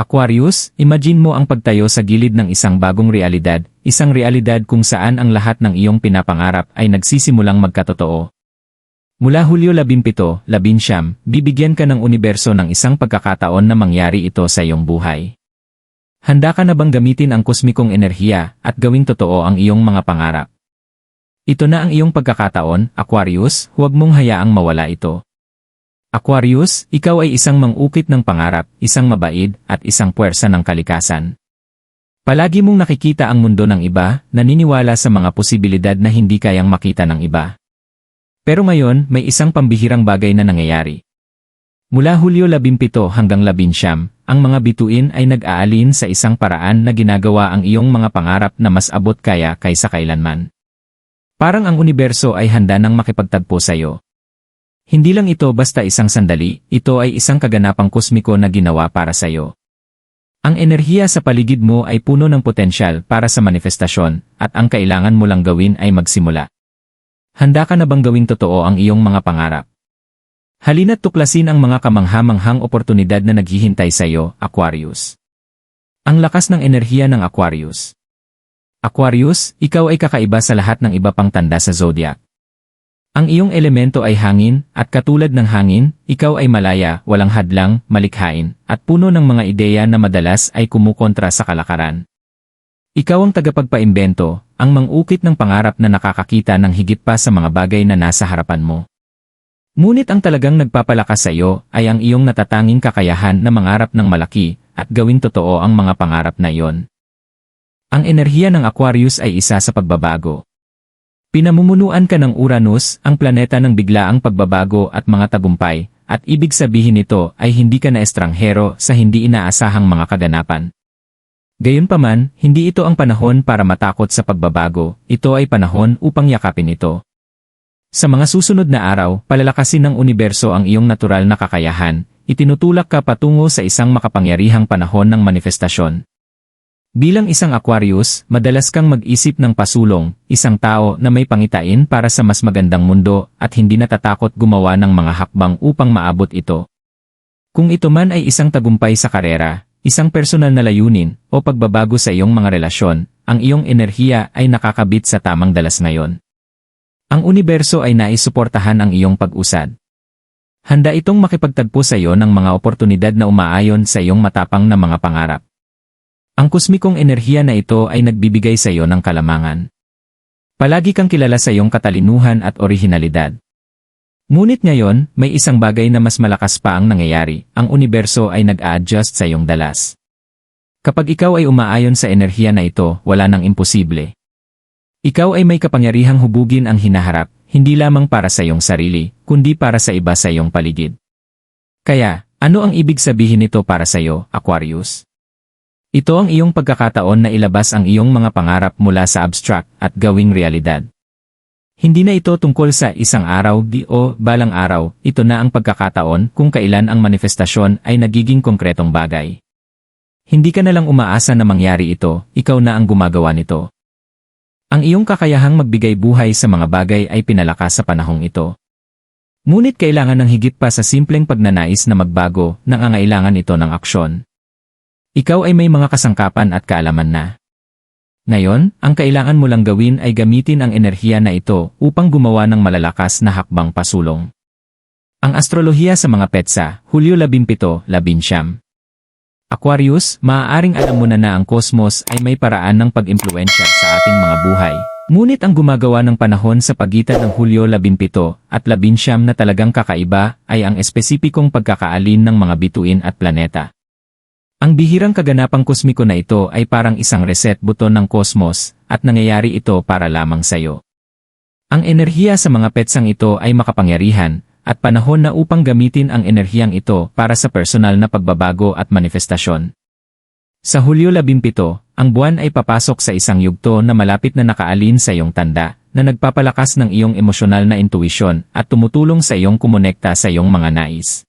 Aquarius, imagine mo ang pagtayo sa gilid ng isang bagong realidad, isang realidad kung saan ang lahat ng iyong pinapangarap ay nagsisimulang magkatotoo. Mula Hulyo 17, 19, bibigyan ka ng universo ng isang pagkakataon na mangyari ito sa iyong buhay. Handa ka na bang gamitin ang kosmikong enerhiya at gawing totoo ang iyong mga pangarap? Ito na ang iyong pagkakataon, Aquarius, huwag mong hayaang mawala ito. Aquarius, ikaw ay isang mangukit ng pangarap, isang mabait, at isang puwersa ng kalikasan. Palagi mong nakikita ang mundo ng iba, naniniwala sa mga posibilidad na hindi kayang makita ng iba. Pero ngayon, may isang pambihirang bagay na nangyayari. Mula Hulyo 17 hanggang 19, ang mga bituin ay nag-aalin sa isang paraan na ginagawa ang iyong mga pangarap na mas abot kaya kaysa kailanman. Parang ang universo ay handa nang makipagtagpo sa iyo. Hindi lang ito basta isang sandali, ito ay isang kaganapang kosmiko na ginawa para sa iyo. Ang enerhiya sa paligid mo ay puno ng potensyal para sa manifestasyon, at ang kailangan mo lang gawin ay magsimula. Handa ka na bang gawing totoo ang iyong mga pangarap? Halina't tuklasin ang mga kamangha-manghang oportunidad na naghihintay sa iyo, Aquarius. Ang lakas ng enerhiya ng Aquarius. Aquarius, ikaw ay kakaiba sa lahat ng iba pang tanda sa zodiac. Ang iyong elemento ay hangin, at katulad ng hangin, ikaw ay malaya, walang hadlang, malikhain, at puno ng mga ideya na madalas ay kumukontra sa kalakaran. Ikaw ang tagapagpaimbento, ang mangukit ng pangarap na nakakakita ng higit pa sa mga bagay na nasa harapan mo. Ngunit ang talagang nagpapalakas sa iyo ay ang iyong natatanging kakayahan na mangarap ng malaki at gawing totoo ang mga pangarap na iyon. Ang enerhiya ng Aquarius ay isa sa pagbabago. Pinamumunuan ka ng Uranus, ang planeta ng biglaang pagbabago at mga tagumpay, at ibig sabihin nito ay hindi ka na estranghero sa hindi inaasahang mga kaganapan. Gayunpaman, hindi ito ang panahon para matakot sa pagbabago, ito ay panahon upang yakapin ito. Sa mga susunod na araw, palalakasin ng universo ang iyong natural na kakayahan, itinutulak ka patungo sa isang makapangyarihang panahon ng manifestasyon. Bilang isang Aquarius, madalas kang mag-isip ng pasulong, isang tao na may pangitain para sa mas magandang mundo at hindi natatakot gumawa ng mga hakbang upang maabot ito. Kung ito man ay isang tagumpay sa karera, isang personal na layunin, o pagbabago sa iyong mga relasyon, ang iyong enerhiya ay nakakabit sa tamang dalas ngayon. Ang universo ay naisuportahan ang iyong pag-usad. Handa itong makipagtagpo sa iyo ng mga oportunidad na umaayon sa iyong matapang na mga pangarap. Ang kosmikong enerhiya na ito ay nagbibigay sa iyo ng kalamangan. Palagi kang kilala sa iyong katalinuhan at orihinalidad. Ngunit ngayon, may isang bagay na mas malakas pa ang nangyayari, ang universo ay nag-a-adjust sa iyong dalas. Kapag ikaw ay umaayon sa enerhiya na ito, wala nang imposible. Ikaw ay may kapangyarihang hubugin ang hinaharap, hindi lamang para sa iyong sarili, kundi para sa iba sa iyong paligid. Kaya, ano ang ibig sabihin nito para sa iyo, Aquarius? Ito ang iyong pagkakataon na ilabas ang iyong mga pangarap mula sa abstract at gawing realidad. Hindi na ito tungkol sa isang araw di o balang araw, ito na ang pagkakataon kung kailan ang manifestasyon ay nagiging konkretong bagay. Hindi ka na lang umaasa na mangyari ito, ikaw na ang gumagawa nito. Ang iyong kakayahang magbigay buhay sa mga bagay ay pinalakas sa panahong ito. Ngunit kailangan ng higit pa sa simpleng pagnanais na magbago, nangangailangan ito ng aksyon. Ikaw ay may mga kasangkapan at kaalaman na. Ngayon, ang kailangan mo lang gawin ay gamitin ang enerhiya na ito upang gumawa ng malalakas na hakbang pasulong. Ang astrolohiya sa mga petsa, Hulyo 17, 19. Aquarius, maaaring alam mo na na ang kosmos ay may paraan ng pag-impluensya sa ating mga buhay. Ngunit ang gumagawa ng panahon sa pagitan ng Hulyo 17 at 19 na talagang kakaiba ay ang espesipikong pagkakaalin ng mga bituin at planeta. Ang bihirang kaganapang kosmiko na ito ay parang isang reset button ng kosmos, at nangyayari ito para lamang sa iyo. Ang enerhiya sa mga petsang ito ay makapangyarihan, at panahon na upang gamitin ang enerhiyang ito para sa personal na pagbabago at manifestasyon. Sa Hulyo 17, ang buwan ay papasok sa isang yugto na malapit na nakaalin sa iyong tanda, na nagpapalakas ng iyong emosyonal na intuisyon at tumutulong sa iyong kumonekta sa iyong mga nais.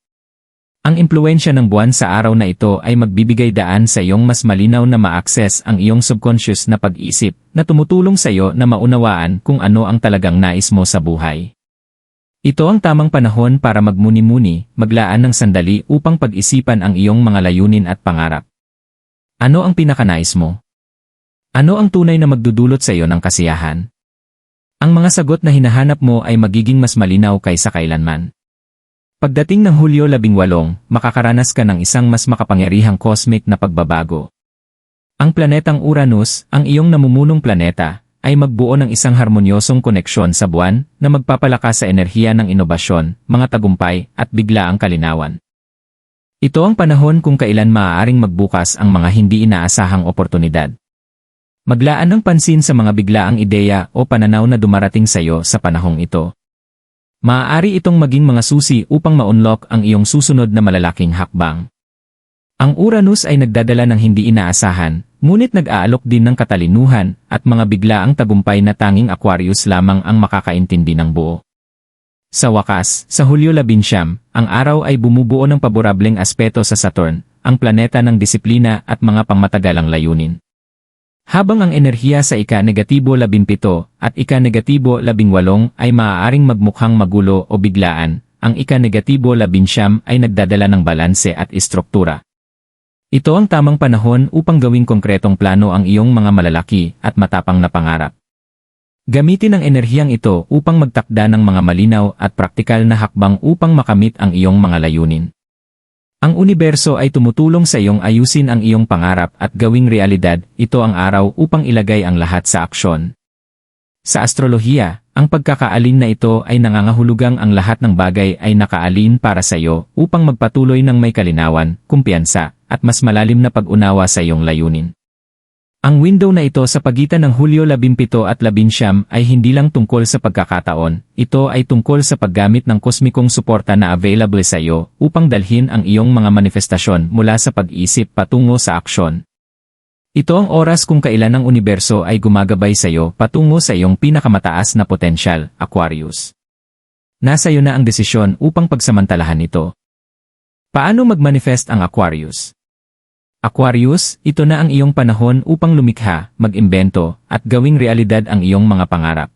Ang impluensya ng buwan sa araw na ito ay magbibigay daan sa iyong mas malinaw na ma-access ang iyong subconscious na pag-isip na tumutulong sa iyo na maunawaan kung ano ang talagang nais mo sa buhay. Ito ang tamang panahon para magmuni-muni, maglaan ng sandali upang pag-isipan ang iyong mga layunin at pangarap. Ano ang pinakanais mo? Ano ang tunay na magdudulot sa iyo ng kasiyahan? Ang mga sagot na hinahanap mo ay magiging mas malinaw kaysa kailanman. Pagdating ng Hulyo 18, makakaranas ka ng isang mas makapangyarihang cosmic na pagbabago. Ang planetang Uranus, ang iyong namumunong planeta, ay magbuo ng isang harmonyosong koneksyon sa buwan na magpapalakas sa enerhiya ng inobasyon, mga tagumpay, at biglaang kalinawan. Ito ang panahon kung kailan maaaring magbukas ang mga hindi inaasahang oportunidad. Maglaan ng pansin sa mga biglaang ideya o pananaw na dumarating sa iyo sa panahong ito. Maaari itong maging mga susi upang ma-unlock ang iyong susunod na malalaking hakbang. Ang Uranus ay nagdadala ng hindi inaasahan, ngunit nag-aalok din ng katalinuhan at mga biglaang tagumpay na tanging Aquarius lamang ang makakaintindi ng buo. Sa wakas, sa Hulyo 11, ang araw ay bumubuo ng paborableng aspeto sa Saturn, ang planeta ng disiplina at mga pangmatagalang layunin. Habang ang enerhiya sa ika-negatibo 17 at ika-negatibo 18 ay maaaring magmukhang magulo o biglaan, ang ika-negatibo 19 ay nagdadala ng balanse at istruktura. Ito ang tamang panahon upang gawing konkretong plano ang iyong mga malalaki at matapang na pangarap. Gamitin ang enerhiyang ito upang magtakda ng mga malinaw at praktikal na hakbang upang makamit ang iyong mga layunin. Ang universo ay tumutulong sa iyong ayusin ang iyong pangarap at gawing realidad, ito ang araw upang ilagay ang lahat sa aksyon. Sa astrolohiya, ang pagkakaalin na ito ay nangangahulugang ang lahat ng bagay ay nakaalin para sa iyo upang magpatuloy ng may kalinawan, kumpiyansa, at mas malalim na pag-unawa sa iyong layunin. Ang window na ito sa pagitan ng Hulyo 17 at 19 ay hindi lang tungkol sa pagkakataon, ito ay tungkol sa paggamit ng kosmikong suporta na available sa iyo upang dalhin ang iyong mga manifestasyon mula sa pag-isip patungo sa aksyon. Ito ang oras kung kailan ang universo ay gumagabay sa iyo patungo sa iyong pinakamataas na potensyal, Aquarius. Nasa iyo na ang desisyon upang pagsamantalahan ito. Paano mag-manifest ang Aquarius? Aquarius, ito na ang iyong panahon upang lumikha, mag-imbento, at gawing realidad ang iyong mga pangarap.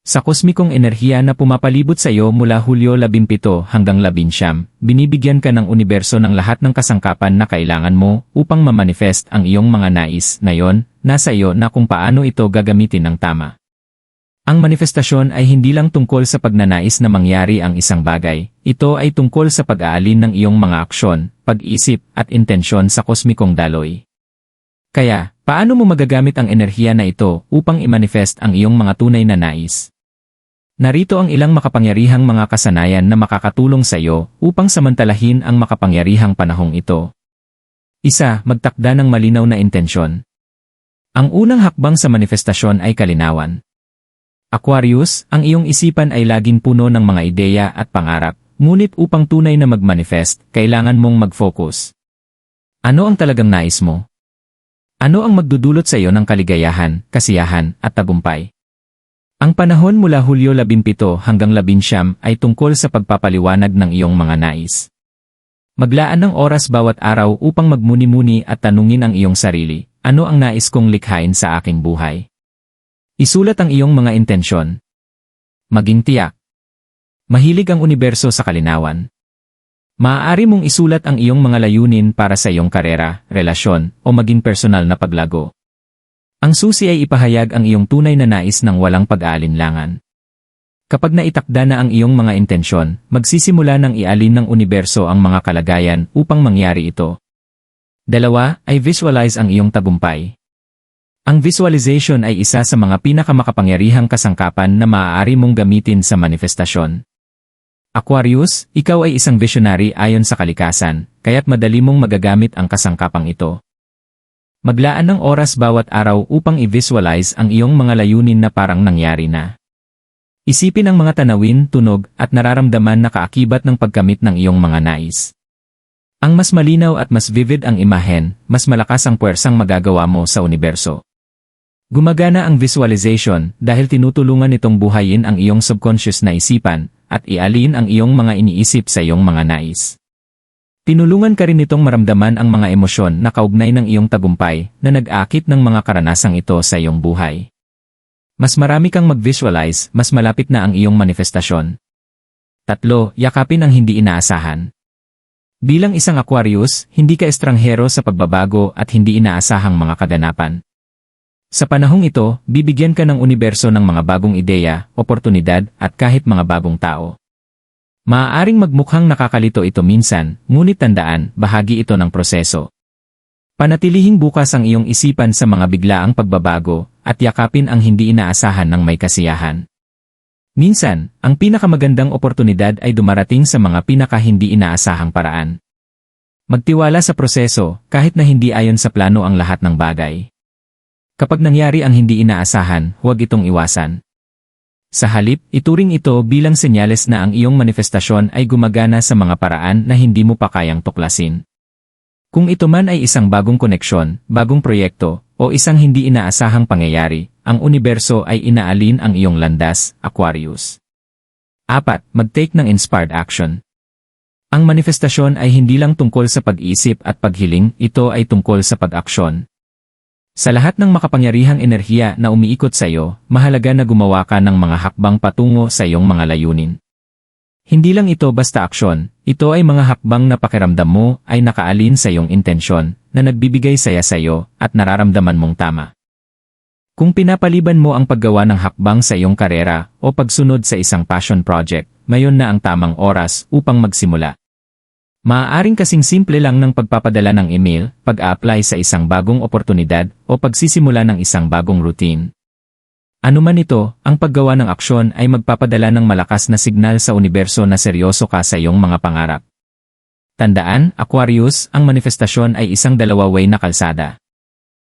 Sa kosmikong enerhiya na pumapalibot sa iyo mula Hulyo 17 hanggang 19, binibigyan ka ng universo ng lahat ng kasangkapan na kailangan mo upang mamanifest ang iyong mga nais na yon, nasa iyo na kung paano ito gagamitin ng tama. Ang manifestasyon ay hindi lang tungkol sa pagnanais na mangyari ang isang bagay, ito ay tungkol sa pag-aalin ng iyong mga aksyon, pag-isip, at intensyon sa kosmikong daloy. Kaya, paano mo magagamit ang enerhiya na ito upang i-manifest ang iyong mga tunay na nais? Narito ang ilang makapangyarihang mga kasanayan na makakatulong sa iyo upang samantalahin ang makapangyarihang panahong ito. Isa, magtakda ng malinaw na intensyon. Ang unang hakbang sa manifestasyon ay kalinawan. Aquarius, ang iyong isipan ay laging puno ng mga ideya at pangarap, ngunit upang tunay na mag-manifest, kailangan mong mag-focus. Ano ang talagang nais mo? Ano ang magdudulot sa iyo ng kaligayahan, kasiyahan, at tagumpay? Ang panahon mula Hulyo 17 hanggang 19 ay tungkol sa pagpapaliwanag ng iyong mga nais. Maglaan ng oras bawat araw upang magmuni-muni at tanungin ang iyong sarili, ano ang nais kong likhain sa aking buhay? Isulat ang iyong mga intensyon. Maging tiyak. Mahilig ang universo sa kalinawan. Maaari mong isulat ang iyong mga layunin para sa iyong karera, relasyon, o maging personal na paglago. Ang susi ay ipahayag ang iyong tunay na nais ng walang pag-aalinlangan. Kapag naitakda na ang iyong mga intensyon, magsisimula ng ialin ng universo ang mga kalagayan upang mangyari ito. Dalawa, ay visualize ang iyong tagumpay. Ang visualization ay isa sa mga pinakamakapangyarihang kasangkapan na maaari mong gamitin sa manifestasyon. Aquarius, ikaw ay isang visionary ayon sa kalikasan, kaya't madali mong magagamit ang kasangkapang ito. Maglaan ng oras bawat araw upang i-visualize ang iyong mga layunin na parang nangyari na. Isipin ang mga tanawin, tunog, at nararamdaman na kaakibat ng pagkamit ng iyong mga nais. Ang mas malinaw at mas vivid ang imahen, mas malakas ang puwersang magagawa mo sa universo. Gumagana ang visualization dahil tinutulungan itong buhayin ang iyong subconscious na isipan at ialin ang iyong mga iniisip sa iyong mga nais. Tinulungan ka rin itong maramdaman ang mga emosyon na kaugnay ng iyong tagumpay na nag-akit ng mga karanasang ito sa iyong buhay. Mas marami kang mag-visualize, mas malapit na ang iyong manifestasyon. Tatlo, yakapin ang hindi inaasahan. Bilang isang Aquarius, hindi ka estranghero sa pagbabago at hindi inaasahang mga kaganapan. Sa panahong ito, bibigyan ka ng universo ng mga bagong ideya, oportunidad, at kahit mga bagong tao. Maaaring magmukhang nakakalito ito minsan, ngunit tandaan, bahagi ito ng proseso. Panatilihing bukas ang iyong isipan sa mga biglaang pagbabago, at yakapin ang hindi inaasahan ng may kasiyahan. Minsan, ang pinakamagandang oportunidad ay dumarating sa mga pinaka hindi inaasahang paraan. Magtiwala sa proseso, kahit na hindi ayon sa plano ang lahat ng bagay. Kapag nangyari ang hindi inaasahan, huwag itong iwasan. Sa halip, ituring ito bilang senyales na ang iyong manifestasyon ay gumagana sa mga paraan na hindi mo pa kayang tuklasin. Kung ito man ay isang bagong koneksyon, bagong proyekto, o isang hindi inaasahang pangyayari, ang universo ay inaalin ang iyong landas, Aquarius. 4. Mag-take ng inspired action. Ang manifestasyon ay hindi lang tungkol sa pag-isip at paghiling, ito ay tungkol sa pag-aksyon. Sa lahat ng makapangyarihang enerhiya na umiikot sa iyo, mahalaga na gumawa ka ng mga hakbang patungo sa iyong mga layunin. Hindi lang ito basta aksyon, ito ay mga hakbang na pakiramdam mo ay nakaalin sa iyong intensyon, na nagbibigay saya sa iyo at nararamdaman mong tama. Kung pinapaliban mo ang paggawa ng hakbang sa iyong karera o pagsunod sa isang passion project, mayon na ang tamang oras upang magsimula. Maaaring kasing simple lang ng pagpapadala ng email, pag-apply sa isang bagong oportunidad, o pagsisimula ng isang bagong routine. Ano man ito, ang paggawa ng aksyon ay magpapadala ng malakas na signal sa universo na seryoso ka sa iyong mga pangarap. Tandaan, Aquarius, ang manifestasyon ay isang dalawa-way na kalsada.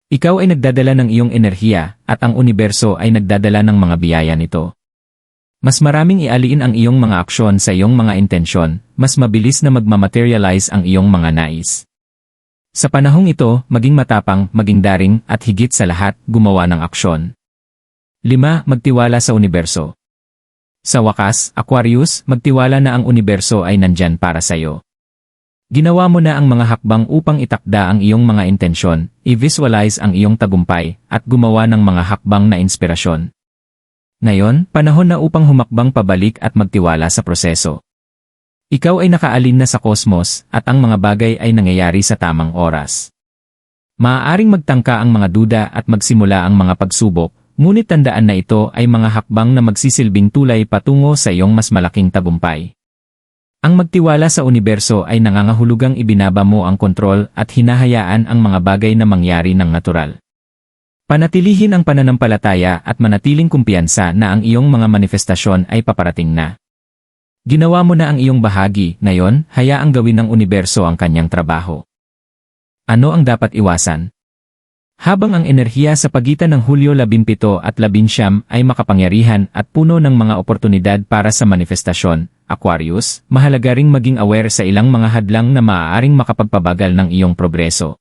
Ikaw ay nagdadala ng iyong enerhiya, at ang universo ay nagdadala ng mga biyaya nito. Mas maraming ialiin ang iyong mga aksyon sa iyong mga intensyon, mas mabilis na magmamaterialize ang iyong mga nais. Sa panahong ito, maging matapang, maging daring, at higit sa lahat, gumawa ng aksyon. 5. Magtiwala sa universo. Sa wakas, Aquarius, magtiwala na ang universo ay nandyan para sa iyo. Ginawa mo na ang mga hakbang upang itakda ang iyong mga intensyon, i-visualize ang iyong tagumpay, at gumawa ng mga hakbang na inspirasyon. Ngayon, panahon na upang humakbang pabalik at magtiwala sa proseso. Ikaw ay nakaalin na sa kosmos, at ang mga bagay ay nangyayari sa tamang oras. Maaaring magtangka ang mga duda at magsimula ang mga pagsubok, ngunit tandaan na ito ay mga hakbang na magsisilbing tulay patungo sa iyong mas malaking tagumpay. Ang magtiwala sa universo ay nangangahulugang ibinaba mo ang kontrol at hinahayaan ang mga bagay na mangyari ng natural. Panatilihin ang pananampalataya at manatiling kumpiyansa na ang iyong mga manifestasyon ay paparating na. Ginawa mo na ang iyong bahagi, ngayon, hayaang gawin ng universo ang kanyang trabaho. Ano ang dapat iwasan? Habang ang enerhiya sa pagitan ng Hulyo 17 at 19 ay makapangyarihan at puno ng mga oportunidad para sa manifestasyon, Aquarius, mahalaga ring maging aware sa ilang mga hadlang na maaaring makapagpabagal ng iyong progreso.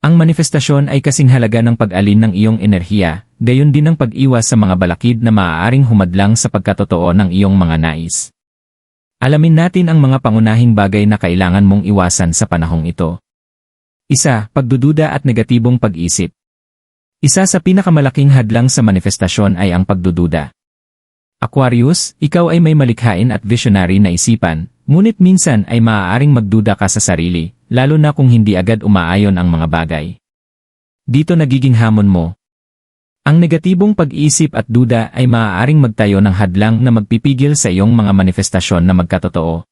Ang manifestasyon ay kasing halaga ng pag-alin ng iyong enerhiya, gayon din ang pag-iwas sa mga balakid na maaaring humadlang sa pagkatotoo ng iyong mga nais. Alamin natin ang mga pangunahing bagay na kailangan mong iwasan sa panahong ito. Isa, pagdududa at negatibong pag-isip. Isa sa pinakamalaking hadlang sa manifestasyon ay ang pagdududa. Aquarius, ikaw ay may malikhain at visionary na isipan, ngunit minsan ay maaaring magduda ka sa sarili, lalo na kung hindi agad umaayon ang mga bagay. Dito nagiging hamon mo. Ang negatibong pag-iisip at duda ay maaaring magtayo ng hadlang na magpipigil sa iyong mga manifestasyon na magkatotoo.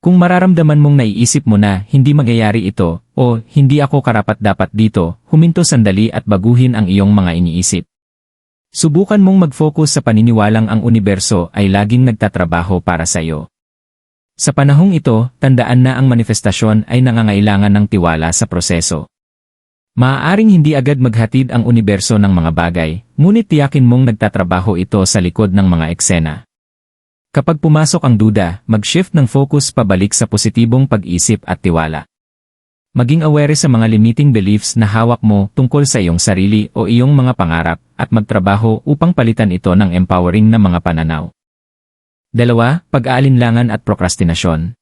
Kung mararamdaman mong naiisip mo na hindi magyayari ito, o hindi ako karapat-dapat dito, huminto sandali at baguhin ang iyong mga iniisip. Subukan mong mag-focus sa paniniwalang ang universo ay laging nagtatrabaho para sa iyo. Sa panahong ito, tandaan na ang manifestasyon ay nangangailangan ng tiwala sa proseso. Maaaring hindi agad maghatid ang universo ng mga bagay, ngunit tiyakin mong nagtatrabaho ito sa likod ng mga eksena. Kapag pumasok ang duda, mag-shift ng focus pabalik sa positibong pag-isip at tiwala. Maging aware sa mga limiting beliefs na hawak mo tungkol sa iyong sarili o iyong mga pangarap at magtrabaho upang palitan ito ng empowering na mga pananaw. Dalawa, pag-aalinlangan at prokrastinasyon.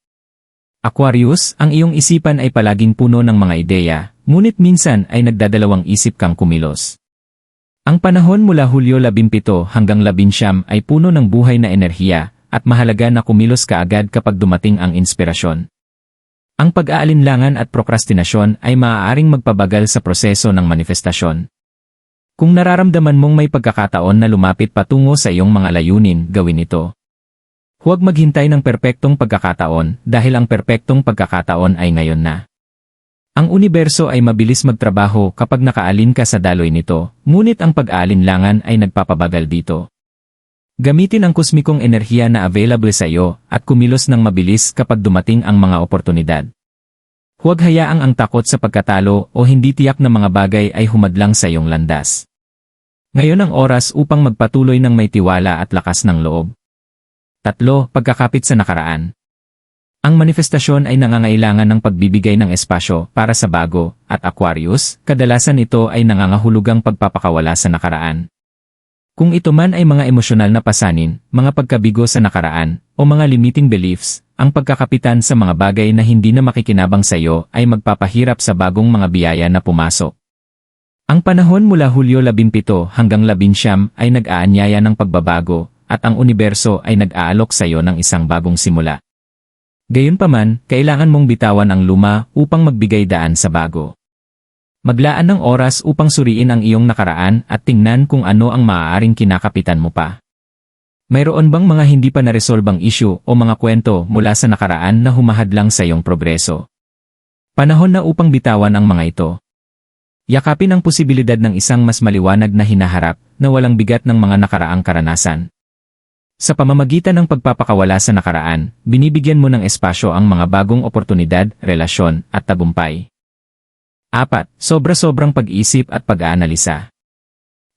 Aquarius, ang iyong isipan ay palaging puno ng mga ideya, ngunit minsan ay nagdadalawang isip kang kumilos. Ang panahon mula Hulyo 17 hanggang 19 ay puno ng buhay na enerhiya at mahalaga na kumilos ka agad kapag dumating ang inspirasyon. Ang pag-aalinlangan at prokrastinasyon ay maaaring magpabagal sa proseso ng manifestasyon. Kung nararamdaman mong may pagkakataon na lumapit patungo sa iyong mga layunin, gawin ito. Huwag maghintay ng perpektong pagkakataon dahil ang perpektong pagkakataon ay ngayon na. Ang universo ay mabilis magtrabaho kapag nakaalin ka sa daloy nito, ngunit ang pag-aalinlangan ay nagpapabagal dito. Gamitin ang kosmikong enerhiya na available sa iyo at kumilos ng mabilis kapag dumating ang mga oportunidad. Huwag hayaang ang takot sa pagkatalo o hindi tiyak na mga bagay ay humadlang sa iyong landas. Ngayon ang oras upang magpatuloy ng may tiwala at lakas ng loob. Tatlo, pagkakapit sa nakaraan. Ang manifestasyon ay nangangailangan ng pagbibigay ng espasyo para sa bago, at Aquarius, kadalasan ito ay nangangahulugang pagpapakawala sa nakaraan. Kung ito man ay mga emosyonal na pasanin, mga pagkabigo sa nakaraan, o mga limiting beliefs, ang pagkakapitan sa mga bagay na hindi na makikinabang sa iyo ay magpapahirap sa bagong mga biyaya na pumasok. Ang panahon mula Hulyo 17 hanggang 19 ay nag-aanyaya ng pagbabago, at ang universo ay nag-aalok sa iyo ng isang bagong simula. Gayunpaman, kailangan mong bitawan ang luma upang magbigay daan sa bago. Maglaan ng oras upang suriin ang iyong nakaraan at tingnan kung ano ang maaaring kinakapitan mo pa. Mayroon bang mga hindi pa naresolbang issue o mga kwento mula sa nakaraan na humahadlang sa iyong progreso? Panahon na upang bitawan ang mga ito. Yakapin ang posibilidad ng isang mas maliwanag na hinaharap na walang bigat ng mga nakaraang karanasan. Sa pamamagitan ng pagpapakawala sa nakaraan, binibigyan mo ng espasyo ang mga bagong oportunidad, relasyon, at tagumpay. 4. Sobra-sobrang pag-isip at pag-aanalisa.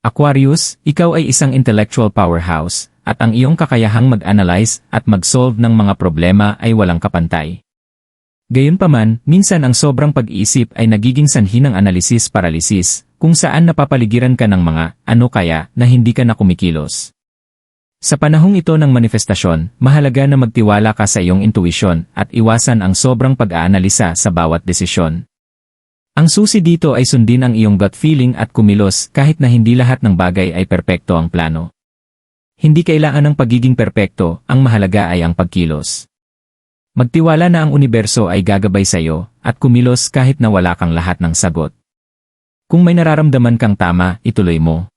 Aquarius, ikaw ay isang intellectual powerhouse, at ang iyong kakayahang mag-analyze at mag-solve ng mga problema ay walang kapantay. Gayunpaman, minsan ang sobrang pag-iisip ay nagiging sanhi ng analysis paralysis, kung saan napapaligiran ka ng mga ano kaya na hindi ka na kumikilos. Sa panahong ito ng manifestasyon, mahalaga na magtiwala ka sa iyong intuition at iwasan ang sobrang pag-aanalisa sa bawat desisyon. Ang susi dito ay sundin ang iyong gut feeling at kumilos kahit na hindi lahat ng bagay ay perpekto ang plano. Hindi kailangan ng pagiging perpekto, ang mahalaga ay ang pagkilos. Magtiwala na ang universo ay gagabay sa iyo at kumilos kahit na wala kang lahat ng sagot. Kung may nararamdaman kang tama, ituloy mo.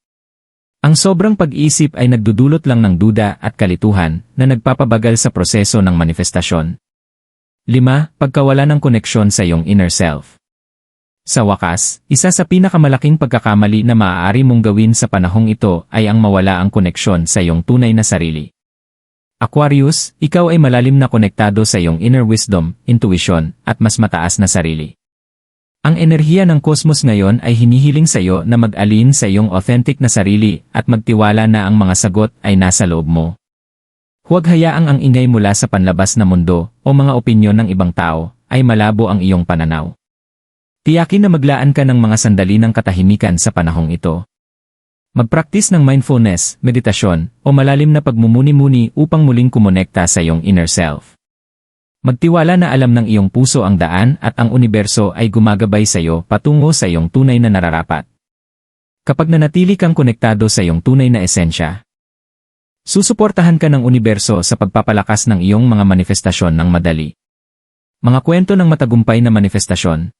Ang sobrang pag-isip ay nagdudulot lang ng duda at kalituhan na nagpapabagal sa proseso ng manifestasyon. 5. Pagkawala ng koneksyon sa iyong inner self. Sa wakas, isa sa pinakamalaking pagkakamali na maaari mong gawin sa panahong ito ay ang mawala ang koneksyon sa iyong tunay na sarili. Aquarius, ikaw ay malalim na konektado sa iyong inner wisdom, intuition, at mas mataas na sarili. Ang enerhiya ng kosmos ngayon ay hinihiling sa iyo na mag-alin sa iyong authentic na sarili at magtiwala na ang mga sagot ay nasa loob mo. Huwag hayaang ang ingay mula sa panlabas na mundo o mga opinyon ng ibang tao ay malabo ang iyong pananaw. Tiyakin na maglaan ka ng mga sandali ng katahimikan sa panahong ito. Magpraktis ng mindfulness, meditasyon, o malalim na pagmumuni-muni upang muling kumonekta sa iyong inner self. Magtiwala na alam ng iyong puso ang daan at ang universo ay gumagabay sa iyo patungo sa iyong tunay na nararapat. Kapag nanatili kang konektado sa iyong tunay na esensya, susuportahan ka ng universo sa pagpapalakas ng iyong mga manifestasyon ng madali. Mga kwento ng matagumpay na manifestasyon,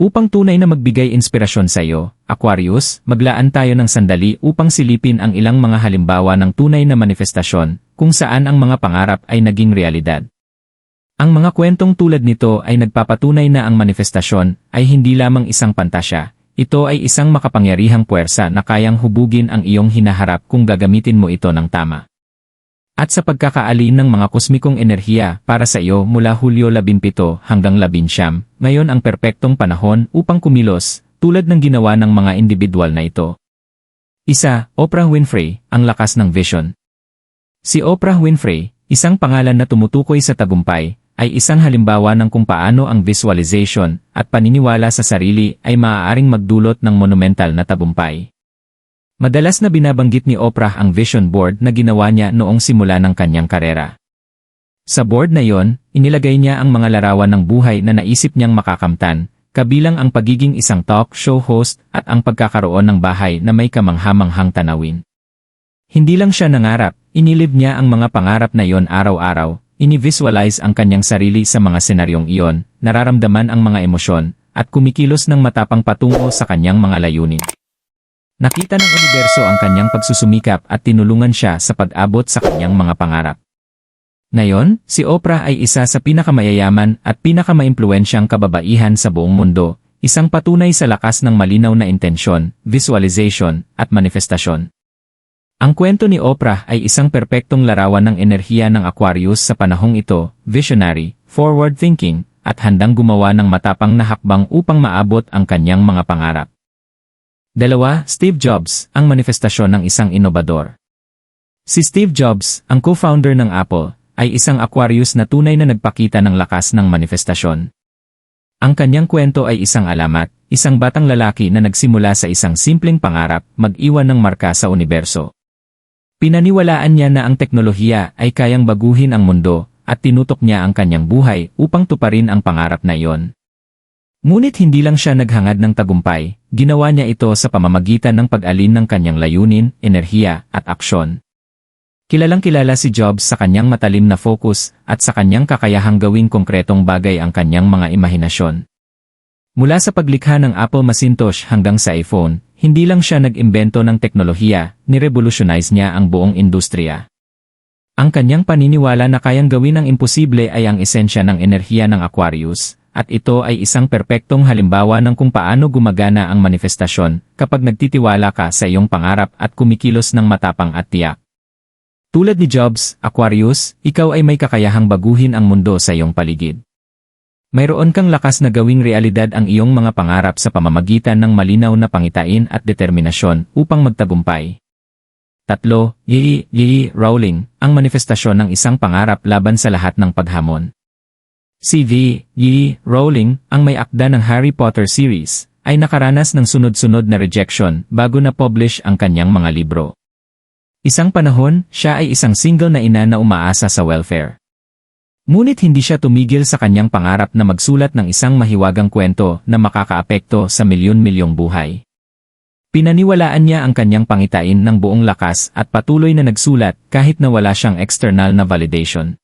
Upang tunay na magbigay inspirasyon sa iyo, Aquarius, maglaan tayo ng sandali upang silipin ang ilang mga halimbawa ng tunay na manifestasyon kung saan ang mga pangarap ay naging realidad. Ang mga kwentong tulad nito ay nagpapatunay na ang manifestasyon ay hindi lamang isang pantasya, ito ay isang makapangyarihang puwersa na kayang hubugin ang iyong hinaharap kung gagamitin mo ito ng tama at sa pagkakaalin ng mga kosmikong enerhiya para sa iyo mula Hulyo 17 hanggang 19, ngayon ang perpektong panahon upang kumilos, tulad ng ginawa ng mga individual na ito. Isa, Oprah Winfrey, ang lakas ng vision. Si Oprah Winfrey, isang pangalan na tumutukoy sa tagumpay, ay isang halimbawa ng kung paano ang visualization at paniniwala sa sarili ay maaaring magdulot ng monumental na tagumpay. Madalas na binabanggit ni Oprah ang vision board na ginawa niya noong simula ng kanyang karera. Sa board na yon, inilagay niya ang mga larawan ng buhay na naisip niyang makakamtan, kabilang ang pagiging isang talk show host at ang pagkakaroon ng bahay na may kamanghamanghang tanawin. Hindi lang siya nangarap, inilib niya ang mga pangarap na yon araw-araw, Ini-visualize ang kanyang sarili sa mga senaryong iyon, nararamdaman ang mga emosyon, at kumikilos ng matapang patungo sa kanyang mga layunin. Nakita ng universo ang kanyang pagsusumikap at tinulungan siya sa pag-abot sa kanyang mga pangarap. Ngayon, si Oprah ay isa sa pinakamayayaman at pinakamaimpluwensyang kababaihan sa buong mundo, isang patunay sa lakas ng malinaw na intensyon, visualization, at manifestasyon. Ang kwento ni Oprah ay isang perpektong larawan ng enerhiya ng Aquarius sa panahong ito, visionary, forward-thinking, at handang gumawa ng matapang na hakbang upang maabot ang kanyang mga pangarap. Dalawa, Steve Jobs, ang manifestasyon ng isang inobador. Si Steve Jobs, ang co-founder ng Apple, ay isang Aquarius na tunay na nagpakita ng lakas ng manifestasyon. Ang kanyang kwento ay isang alamat, isang batang lalaki na nagsimula sa isang simpleng pangarap, mag-iwan ng marka sa universo. Pinaniwalaan niya na ang teknolohiya ay kayang baguhin ang mundo, at tinutok niya ang kanyang buhay upang tuparin ang pangarap na iyon. Ngunit hindi lang siya naghangad ng tagumpay, ginawa niya ito sa pamamagitan ng pag-alin ng kanyang layunin, enerhiya, at aksyon. Kilalang kilala si Jobs sa kanyang matalim na focus at sa kanyang kakayahang gawing konkretong bagay ang kanyang mga imahinasyon. Mula sa paglikha ng Apple Macintosh hanggang sa iPhone, hindi lang siya nag-imbento ng teknolohiya, nirevolutionize niya ang buong industriya. Ang kanyang paniniwala na kayang gawin ang imposible ay ang esensya ng enerhiya ng Aquarius, at ito ay isang perpektong halimbawa ng kung paano gumagana ang manifestasyon kapag nagtitiwala ka sa iyong pangarap at kumikilos ng matapang at tiyak. Tulad ni Jobs, Aquarius, ikaw ay may kakayahang baguhin ang mundo sa iyong paligid. Mayroon kang lakas na gawing realidad ang iyong mga pangarap sa pamamagitan ng malinaw na pangitain at determinasyon upang magtagumpay. Tatlo, Yi Yi Rowling, ang manifestasyon ng isang pangarap laban sa lahat ng paghamon. Si V. Yi Rowling, ang may akda ng Harry Potter series, ay nakaranas ng sunod-sunod na rejection bago na-publish ang kanyang mga libro. Isang panahon, siya ay isang single na ina na umaasa sa welfare. Ngunit hindi siya tumigil sa kanyang pangarap na magsulat ng isang mahiwagang kwento na makakaapekto sa milyon-milyong buhay. Pinaniwalaan niya ang kanyang pangitain ng buong lakas at patuloy na nagsulat kahit na wala siyang external na validation.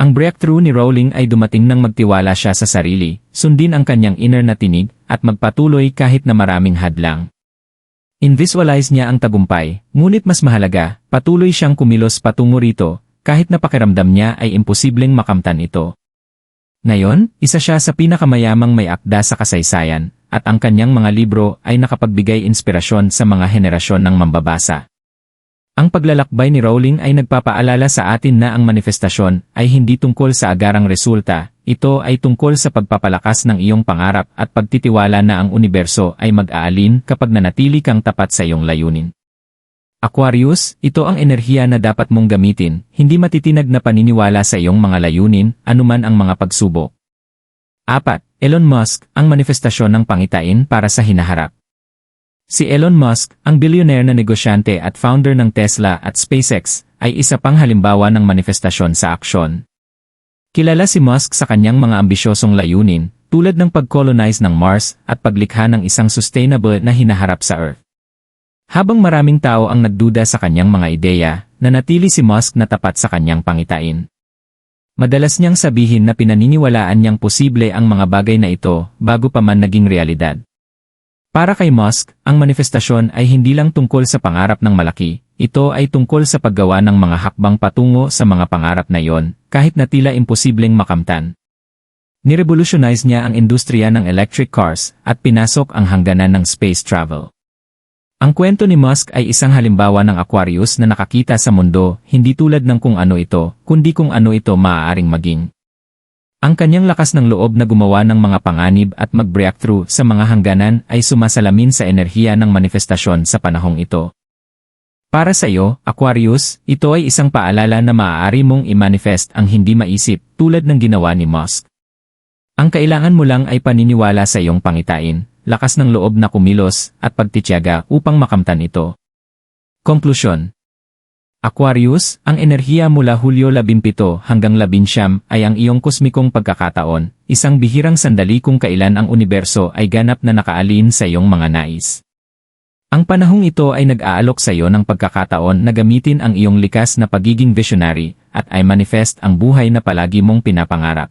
Ang breakthrough ni Rowling ay dumating nang magtiwala siya sa sarili, sundin ang kanyang inner na tinig, at magpatuloy kahit na maraming hadlang. Invisualize niya ang tagumpay, ngunit mas mahalaga, patuloy siyang kumilos patungo rito, kahit na pakiramdam niya ay imposibleng makamtan ito. Ngayon, isa siya sa pinakamayamang may akda sa kasaysayan, at ang kanyang mga libro ay nakapagbigay inspirasyon sa mga henerasyon ng mambabasa. Ang paglalakbay ni Rowling ay nagpapaalala sa atin na ang manifestasyon ay hindi tungkol sa agarang resulta, ito ay tungkol sa pagpapalakas ng iyong pangarap at pagtitiwala na ang universo ay mag-aalin kapag nanatili kang tapat sa iyong layunin. Aquarius, ito ang enerhiya na dapat mong gamitin, hindi matitinag na paniniwala sa iyong mga layunin, anuman ang mga pagsubok. 4. Elon Musk, ang manifestasyon ng pangitain para sa hinaharap. Si Elon Musk, ang bilyonere na negosyante at founder ng Tesla at SpaceX, ay isa pang halimbawa ng manifestasyon sa aksyon. Kilala si Musk sa kanyang mga ambisyosong layunin, tulad ng pag-colonize ng Mars at paglikha ng isang sustainable na hinaharap sa Earth. Habang maraming tao ang nagduda sa kanyang mga ideya, nanatili si Musk na tapat sa kanyang pangitain. Madalas niyang sabihin na pinaniniwalaan niyang posible ang mga bagay na ito bago pa man naging realidad. Para kay Musk, ang manifestasyon ay hindi lang tungkol sa pangarap ng malaki, ito ay tungkol sa paggawa ng mga hakbang patungo sa mga pangarap na iyon, kahit na tila imposibleng makamtan. Nirevolutionize niya ang industriya ng electric cars at pinasok ang hangganan ng space travel. Ang kwento ni Musk ay isang halimbawa ng Aquarius na nakakita sa mundo, hindi tulad ng kung ano ito, kundi kung ano ito maaaring maging. Ang kanyang lakas ng loob na gumawa ng mga panganib at mag-breakthrough sa mga hangganan ay sumasalamin sa enerhiya ng manifestasyon sa panahong ito. Para sa iyo, Aquarius, ito ay isang paalala na maaari mong i-manifest ang hindi maisip tulad ng ginawa ni Musk. Ang kailangan mo lang ay paniniwala sa iyong pangitain, lakas ng loob na kumilos, at pagtityaga upang makamtan ito. Konklusyon Aquarius, ang enerhiya mula Hulyo 17 hanggang 19 ay ang iyong kosmikong pagkakataon, isang bihirang sandali kung kailan ang universo ay ganap na nakaalin sa iyong mga nais. Ang panahong ito ay nag-aalok sa iyo ng pagkakataon na gamitin ang iyong likas na pagiging visionary at ay manifest ang buhay na palagi mong pinapangarap.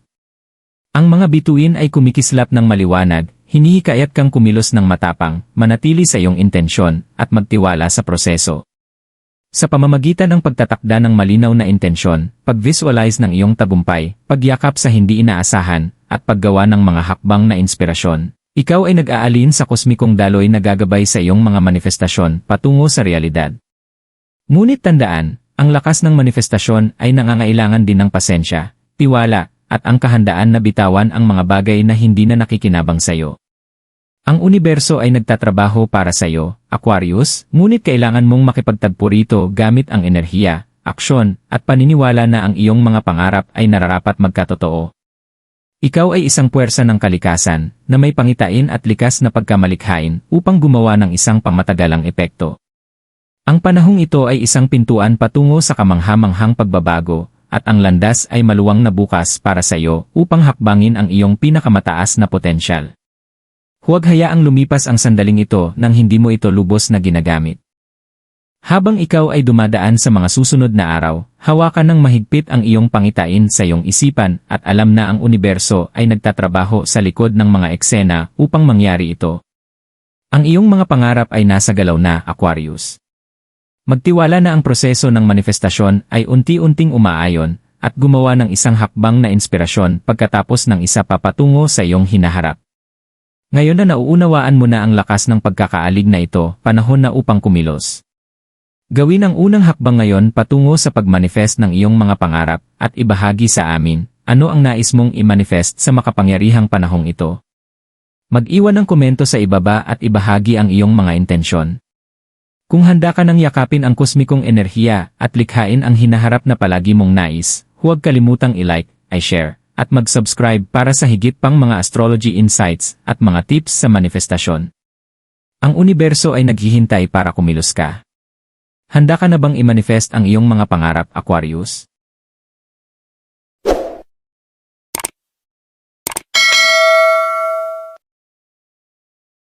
Ang mga bituin ay kumikislap ng maliwanag, hinihikayat kang kumilos ng matapang, manatili sa iyong intensyon, at magtiwala sa proseso. Sa pamamagitan ng pagtatakda ng malinaw na intensyon, pag-visualize ng iyong tagumpay, pagyakap sa hindi inaasahan, at paggawa ng mga hakbang na inspirasyon, ikaw ay nag-aalin sa kosmikong daloy na gagabay sa iyong mga manifestasyon patungo sa realidad. Ngunit tandaan, ang lakas ng manifestasyon ay nangangailangan din ng pasensya, tiwala, at ang kahandaan na bitawan ang mga bagay na hindi na nakikinabang sa iyo. Ang universo ay nagtatrabaho para sa iyo, Aquarius, ngunit kailangan mong makipagtagpo rito gamit ang enerhiya, aksyon, at paniniwala na ang iyong mga pangarap ay nararapat magkatotoo. Ikaw ay isang puwersa ng kalikasan na may pangitain at likas na pagkamalikhain upang gumawa ng isang pamatagalang epekto. Ang panahong ito ay isang pintuan patungo sa kamanghamanghang pagbabago at ang landas ay maluwang na bukas para sa iyo upang hakbangin ang iyong pinakamataas na potensyal. Huwag hayaang lumipas ang sandaling ito nang hindi mo ito lubos na ginagamit. Habang ikaw ay dumadaan sa mga susunod na araw, hawakan ng mahigpit ang iyong pangitain sa iyong isipan at alam na ang universo ay nagtatrabaho sa likod ng mga eksena upang mangyari ito. Ang iyong mga pangarap ay nasa galaw na, Aquarius. Magtiwala na ang proseso ng manifestasyon ay unti-unting umaayon at gumawa ng isang hakbang na inspirasyon pagkatapos ng isa papatungo sa iyong hinaharap. Ngayon na nauunawaan mo na ang lakas ng pagkakaalig na ito, panahon na upang kumilos. Gawin ang unang hakbang ngayon patungo sa pagmanifest ng iyong mga pangarap at ibahagi sa amin ano ang nais mong i-manifest sa makapangyarihang panahong ito. Mag-iwan ng komento sa ibaba at ibahagi ang iyong mga intensyon. Kung handa ka nang yakapin ang kosmikong enerhiya at likhain ang hinaharap na palagi mong nais, huwag kalimutang i-like, i-share, at mag-subscribe para sa higit pang mga astrology insights at mga tips sa manifestasyon. Ang universo ay naghihintay para kumilos ka. Handa ka na bang i-manifest ang iyong mga pangarap, Aquarius?